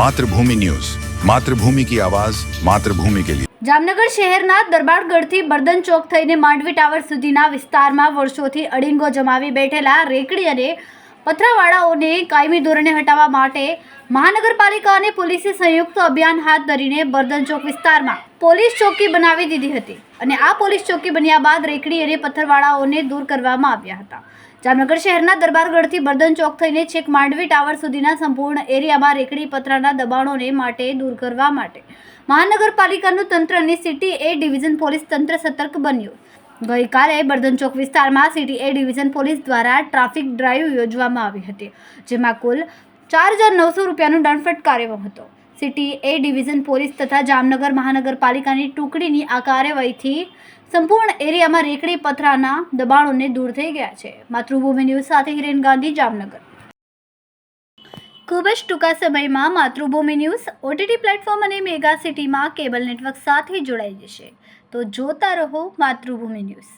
Mathrubhumi news. Mathrubhumi કી આવાજ, માતૃભૂમિ કે લીએ જામનગર શહેરના દરબારગઢથી બર્દન ચોક થઈને માંડવી ટાવર સુધીના વિસ્તારમાં વર્ષોથી અડિંગો જમાવી બેઠેલા રેકડી અને પથરાવાળાઓને કાયમી ધોરણે હટાવવા માટે મહાનગરપાલિકા અને પોલીસે સંયુક્ત અભિયાન હાથ ધરીને બર્દન ચોક વિસ્તારમાં પોલીસ ચોકી બનાવી દીધી હતી અને આ પોલીસ ચોકી બન્યા બાદ રેકડી અને પથ્થરવાળાઓને દૂર કરવામાં આવ્યા હતા. જામનગર શહેરના દરબારગઢથી બર્દન ચોક થઈને છેક માંડવી ટાવર સુધીના સંપૂર્ણ એરિયામાં રેકડી પતરાના દબાણોને માટે દૂર કરવા માટે મહાનગરપાલિકાનું તંત્ર અને સિટી એ ડિવિઝન પોલીસ તંત્ર સતર્ક બન્યું. ગઈકાલે બર્ધન ચોક વિસ્તારમાં સિટી એ ડિવિઝન પોલીસ દ્વારા ટ્રાફિક ડ્રાઈવ યોજવામાં આવી હતી, જેમાં કુલ ચાર હજાર નવસો રૂપિયાનો દંડ ફટકાર્યો હતો. સિટી, એ ડિવિઝન, પોલીસ તથા જામનગર મહાનગરપાલિકાની ટુકડીની આ કાર્યવાહીથી સંપૂર્ણ એરિયામાં રેકડી પથરાના દબાણોને દૂર થઈ ગયા છે. માતૃભૂમિ ન્યૂઝ સાથે હિરેન ગાંધી, જામનગર. ખૂબ જ ટૂંકા સમયમાં માતૃભૂમિ ન્યૂઝ ઓટીટી પ્લેટફોર્મ અને મેગા સિટીમાં કેબલ નેટવર્ક સાથે જોડાઈ જશે. તો જોતા રહો માતૃભૂમિ ન્યૂઝ.